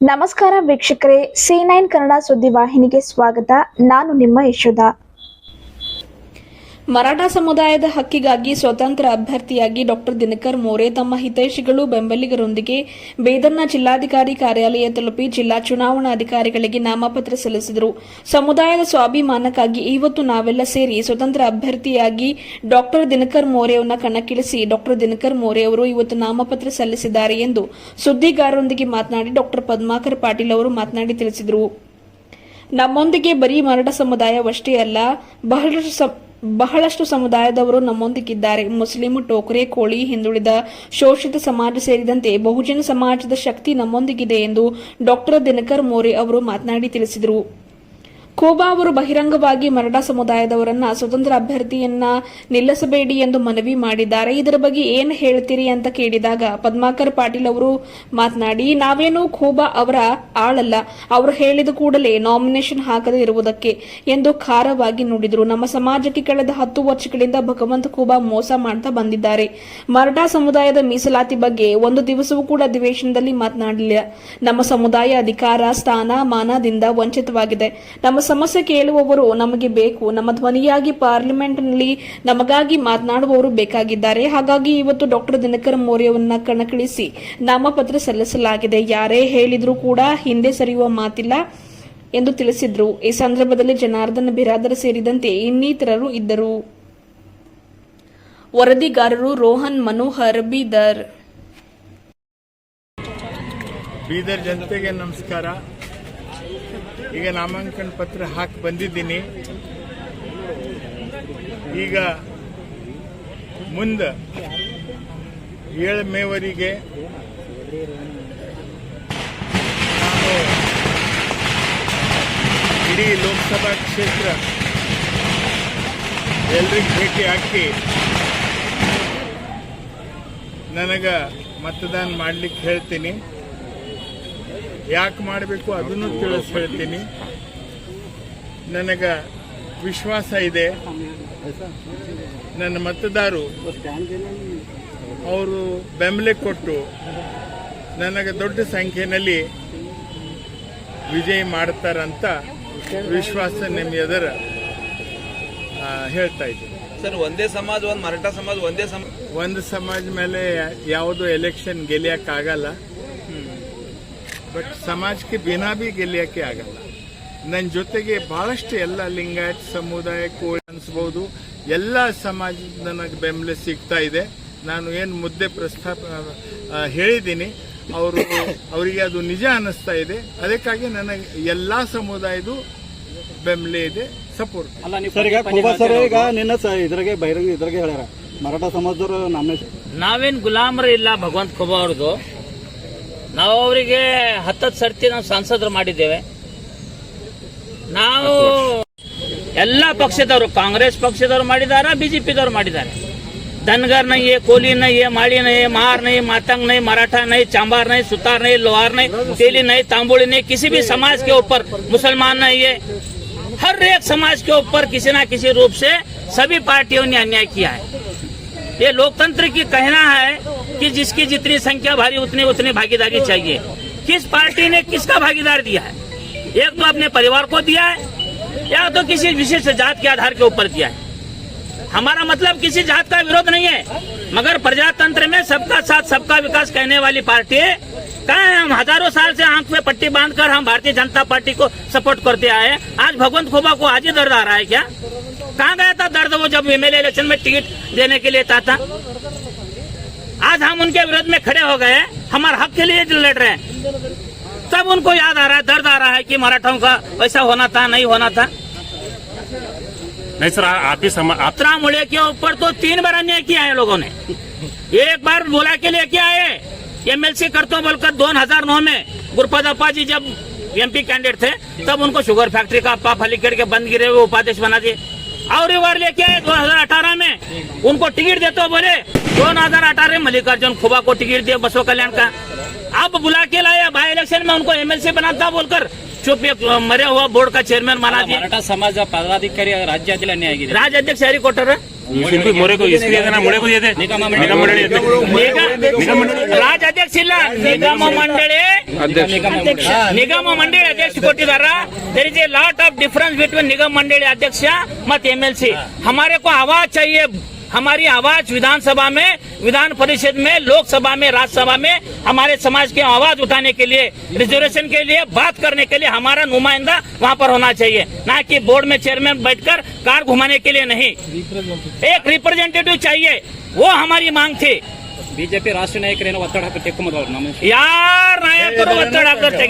ನಮಸ್ಕಾರ ವೀಕ್ಷಕರೇ C nine Kannada ಸುದ್ದಿ ವಾಹಿನಿಗೆ ಸ್ವಾಗತ. ನಾನು ನಿಮ್ಮ ಯಶೋಧ. ಮರಾಠ ಸಮುದಾಯದ ಹಕ್ಕಿಗಾಗಿ ಸ್ವತಂತ್ರ ಅಭ್ಯರ್ಥಿಯಾಗಿ ಡಾಕ್ಟರ್ ದಿನಕರ್ ಮೋರೆ ತಮ್ಮ ಹಿತೈಷಿಗಳು ಬೆಂಬಲಿಗರೊಂದಿಗೆ ಬೇದರ್ನ ಜಿಲ್ಲಾಧಿಕಾರಿ ಕಾರ್ಯಾಲಯ ತಲುಪಿ ಜಿಲ್ಲಾ ಚುನಾವಣಾಧಿಕಾರಿಗಳಿಗೆ ನಾಮಪತ್ರ ಸಲ್ಲಿಸಿದರು. ಸಮುದಾಯದ ಸ್ವಾಭಿಮಾನಕ್ಕಾಗಿ ಇವತ್ತು ನಾವೆಲ್ಲ ಸೇರಿ ಸ್ವತಂತ್ರ ಅಭ್ಯರ್ಥಿಯಾಗಿ ಡಾಕ್ಟರ್ ದಿನಕರ್ ಮೋರೆ ಅವರನ್ನ ಕಣಕ್ಕಿಳಿಸಿ ಡಾಕ್ಟರ್ ದಿನಕರ್ ಮೋರೆ ಅವರು ಇವತ್ತು ನಾಮಪತ್ರ ಸಲ್ಲಿಸಿದ್ದಾರೆ ಎಂದು ಸುದ್ದಿಗಾರರೊಂದಿಗೆ ಮಾತನಾಡಿ ಡಾಕ್ಟರ್ ಪದ್ಮಾಕರ್ ಪಾಟೀಲ್ ಅವರು ಮಾತನಾಡಿ ತಿಳಿಸಿದರು. ನಮ್ಮೊಂದಿಗೆ ಬರೀ ಮರಾಠ ಸಮುದಾಯವಷ್ಟೇ ಅಲ್ಲ, ಬಹಳಷ್ಟು ಬಹಳಷ್ಟು ಸಮುದಾಯದವರು ನಮ್ಮೊಂದಿಗಿದ್ದಾರೆ. ಮುಸ್ಲಿಂ, ಟೋಕ್ರೆ, ಕೋಳಿ ಹಿಂದುಳಿದ ಶೋಷಿತ ಸಮಾಜ ಸೇರಿದಂತೆ ಬಹುಜನ ಸಮಾಜದ ಶಕ್ತಿ ನಮ್ಮೊಂದಿಗಿದೆ ಎಂದು ಡಾಕ್ಟರ್ ದಿನಕರ್ ಮೋರೆ ಅವರು ಮಾತನಾಡಿ ತಿಳಿಸಿದರು. ಖೋಬಾ ಅವರು ಬಹಿರಂಗವಾಗಿ ಮರಾಠ ಸಮುದಾಯದವರನ್ನ ಸ್ವತಂತ್ರ ಅಭ್ಯರ್ಥಿಯನ್ನ ನಿಲ್ಲಿಸಬೇಡಿ ಎಂದು ಮನವಿ ಮಾಡಿದ್ದಾರೆ. ಇದರ ಬಗ್ಗೆ ಏನು ಹೇಳ್ತೀರಿ ಅಂತ ಕೇಳಿದಾಗ ಪದ್ಮಾಕರ್ ಪಾಟೀಲ್ ಅವರು ಮಾತನಾಡಿ, ನಾವೇನು ಖೋಬಾ ಅವರ ಆಳಲ್ಲ. ಅವರು ಹೇಳಿದ ಕೂಡಲೇ ನಾಮಿನೇಷನ್ ಹಾಕದೇ ಇರುವುದಕ್ಕೆ ಎಂದು ಖಾರವಾಗಿ ನುಡಿದರು. ನಮ್ಮ ಸಮಾಜಕ್ಕೆ ಕಳೆದ ಹತ್ತು ವರ್ಷಗಳಿಂದ ಭಗವಂತ ಖೋಬಾ ಮೋಸ ಮಾಡ್ತಾ ಬಂದಿದ್ದಾರೆ. ಮರಾಠ ಸಮುದಾಯದ ಮೀಸಲಾತಿ ಬಗ್ಗೆ ಒಂದು ದಿವಸವೂ ಕೂಡ ಅಧಿವೇಶನದಲ್ಲಿ ಮಾತನಾಡಲಿಲ್ಲ. ನಮ್ಮ ಸಮುದಾಯ ಅಧಿಕಾರ, ಸ್ಥಾನ, ಮಾನದಿಂದ ವಂಚಿತವಾಗಿದೆ. ನಮ್ಮ ಸಮಸ್ಯೆ ಕೇಳುವವರು ನಮಗೆ ಬೇಕು. ನಮ್ಮ ಧ್ವನಿಯಾಗಿ ಪಾರ್ಲಿಮೆಂಟ್ನಲ್ಲಿ ನಮಗಾಗಿ ಮಾತನಾಡುವವರು ಬೇಕಾಗಿದ್ದಾರೆ. ಹಾಗಾಗಿ ಇವತ್ತು ಡಾಕ್ಟರ್ ದಿನಕರ್ ಮೌರ್ಯವನ್ನ ಕಣಕ್ಕಿಳಿಸಿ ನಾಮಪತ್ರ ಸಲ್ಲಿಸಲಾಗಿದೆ. ಯಾರೇ ಹೇಳಿದ್ರೂ ಕೂಡ ಹಿಂದೆ ಸರಿಯುವ ಮಾತಿಲ್ಲ ಎಂದು ತಿಳಿಸಿದ್ರು. ಈ ಸಂದರ್ಭದಲ್ಲಿ ಜನಾರ್ದನ್ ಬಿರಾದರ್ ಸೇರಿದಂತೆ ಇನ್ನಿತರರು ಇದ್ದರು. ವರದಿಗಾರರು ರೋಹನ್, ಮನೋಹರ್, ಬೀದರ್. ಬೀದರ್ ಜನತೆಗೆ ನಮಸ್ಕಾರ. ಈಗ ನಾಮಾಂಕನ ಪತ್ರ ಹಾಕಿ ಬಂದಿದ್ದೀನಿ. ಈಗ ಮುಂದೆ ಏಳು ಮೇವರಿಗೆ ನಾನು ಇಡೀ ಲೋಕಸಭಾ ಕ್ಷೇತ್ರ ಎಲ್ರಿಗೂ ಭೇಟಿ ಹಾಕಿ ನನಗೆ ಮತದಾನ ಮಾಡಲಿಕ್ಕೆ ಹೇಳ್ತೀನಿ. ಯಾಕೆ ಮಾಡಬೇಕು ಅದನ್ನು ತಿಳಿಸ್ಕೊಳ್ತೀನಿ ನನಗೆ ವಿಶ್ವಾಸ ಇದೆ. ನನ್ನ ಮತದಾರರು ಅವರು ಬೆಂಬಲ ಕೊಟ್ಟು ನನಗೆ ದೊಡ್ಡ ಸಂಖ್ಯೆಯಲ್ಲಿ ವಿಜಯ ಮಾಡ್ತಾರಂತ ವಿಶ್ವಾಸ ನಿಮ್ಮ ಎದುರ ಹೇಳ್ತಾ ಇದ್ದೀನಿ. ಸರ್ ಒಂದೇ ಸಮಾಜ ಒಂದು ಮರಾಠ ಸಮಾಜ ಒಂದೇ ಸಮಾಜ. ಒಂದು ಸಮಾಜ ಮೇಲೆ ಯಾವುದು ಎಲೆಕ್ಷನ್ ಗೆಲ್ಲಿಯಕ್ಕಾಗಲ್ಲ ಬಟ್ ಸಮಾಜಕ್ಕೆ ಬಿನಾ ಬಿ ಗೆಲ್ಲಿಯಕ್ಕೆ ಆಗಲ್ಲ. ನನ್ನ ಜೊತೆಗೆ ಬಹಳಷ್ಟು ಎಲ್ಲ ಲಿಂಗಾಯತ್ ಸಮುದಾಯ ಕೋಳಿ ಅನ್ಸ್ಬೋದು. ಎಲ್ಲ ಸಮಾಜ ನನಗೆ ಬೆಂಬಲ ಸಿಗ್ತಾ ಇದೆ. ನಾನು ಏನು ಮುದ್ದೆ ಪ್ರಸ್ತಾಪ ಹೇಳಿದ್ದೀನಿ. ಅವರು ಅವರಿಗೆ ಅದು ನಿಜ ಅನ್ನಿಸ್ತಾ ಇದೆ. ಅದಕ್ಕಾಗಿ ನನಗೆ ಎಲ್ಲ ಸಮುದಾಯದ ಬೆಂಬಲ ಇದೆ. ಸಪೋರ್ಟ್. ಸರ್ ಈಗ ಖೋಬಾ ಸರ್ ಈಗ ನಿನ್ನ ಇದ್ರಾಗೆ ಬಹಿರಂಗ ಇದ್ರಾಗೆ ಹೇಳ್ಯಾರ. ಮರಾಠ ಸಮಾಜದವರು ನಮ್ಮ ನಾವೇನ್ ಗುಲಾಮರ ಇಲ್ಲ ಭಗವಂತ ಕೊಬ್ಬ ಅವ್ರದ್ದು. ನಾವು ಅವರಿಗೆ ಹತ್ತತ್ತು ಸರ್ತಿ ನಾವು ಸಂಸದರು ಮಾಡಿದ್ದೇವೆ ನಾವು ಎಲ್ಲ ಪಕ್ಷದವರು ಕಾಂಗ್ರೆಸ್ ಪಕ್ಷದವರು ಮಾಡಿದಾರ ಬಿಜೆಪಿದವರು ಮಾಡಿದ್ದಾರೆ धनगर नहीं है कोली नहीं है माड़ी नहीं है महार नहीं मातंग नहीं मराठा नहीं चांबार नहीं सुतार नहीं लोहार नहीं तेली नहीं तांबुली नहीं किसी भी समाज के ऊपर मुसलमान नहीं है हर एक समाज के ऊपर किसी ना किसी रूप से सभी पार्टियों ने अन्याय किया है ये लोकतंत्र की कहना है कि जिसकी जितनी संख्या भारी उतनी उतनी भागीदारी चाहिए। किस पार्टी ने किसका भागीदार दिया है? एक तो अपने परिवार को दिया है या तो किसी विशिष्ट जात के आधार के ऊपर दिया है। हमारा मतलब किसी जात का विरोध नहीं है मगर प्रजातंत्र में सबका साथ सबका विकास कहने वाली पार्टी कहा है हम? हज़ारों साल से आँख में पट्टी बांधकर हम भारतीय जनता पार्टी को सपोर्ट करते आए। आज भगवंत खोबा को आज ही दर्द आ रहा है क्या? कहाँ गया था दर्द वो जब एमएलए इलेक्शन में टिकट देने के लिए था, था? आज हम उनके विरोध में खड़े हो गए हमारे हक के लिए लड़ रहे हैं। तब उनको याद आ रहा है दर्द आ रहा है कि मराठों का वैसा होना था नहीं होना था। नहीं सर आप ही समा आप मुड़े के ऊपर तो तीन बार अन्याय किया है लोगों ने। एक बार बोला के लिए लेके आए एमएलसी करतो बोलकर 2009 में गुरपद अप्पा जी जब एमपी कैंडिडेट थे तब उनको शुगर फैक्ट्री का अप्पा फलीकड़ के बंद गिरे हुए उपाध्यक्ष बना दिए। और वार लेके आए 2018 में। उनको टिकट देते हो बोले 2018 में मल्लिकार्जुन खुबा को टिकट दिया बसो कल्याण का। अब बुला के लाया बाई इलेक्शन में उनको एमएलसी बनाता बोलकर चुप मरे हुआ बोर्ड का चेयरमैन माना दिया समाज पदाधिकारी राज्य राज्याध्यक्ष हरी कोटर है। ಕೊಟ್ಟಾರ शिल्पी मोरे को इसलिए देना मोरे को दिए थे निगम मंडली अध्यक्ष निगम मंडली ರಾಜ್ ಅಧ್ಯಕ್ಷ ಇಲ್ಲ ನಿಗಮ ಮಂಡಳಿ ನಿಗಮ ಮಂಡಳಿ ಅಧ್ಯಕ್ಷ ಕೊಟ್ಟಿದಾರ there is a lot of difference between ನಿಗಮ ಮಂಡಳಿ ಅಧ್ಯಕ್ಷ ಮತ್ತು एम एल सी हमारे को आवाज चाहिए हमारी आवाज विधानसभा में विधान परिषद में लोकसभा में राज्यसभा में हमारे समाज की आवाज उठाने के लिए रिजर्वेशन के लिए बात करने के लिए हमारा नुमाइंदा वहाँ पर होना चाहिए ना कि बोर्ड में चेयरमैन बैठकर कार घुमाने के लिए नहीं एक रिप्रेजेंटेटिव चाहिए वो हमारी मांग थी ಬಿಜೆಪಿ ರಾಷ್ಟ್ರೀಯ ನಾಯಕರೇನೋ ಒತ್ತಡ ಹಾಕಿ ತೆಕ್ಕೊಂಬದವ್ರು ನಮ್ಮ ಯಾರ ನಾಯಕರು ಒತ್ತಡ ಹಾಕುತ್ತೆ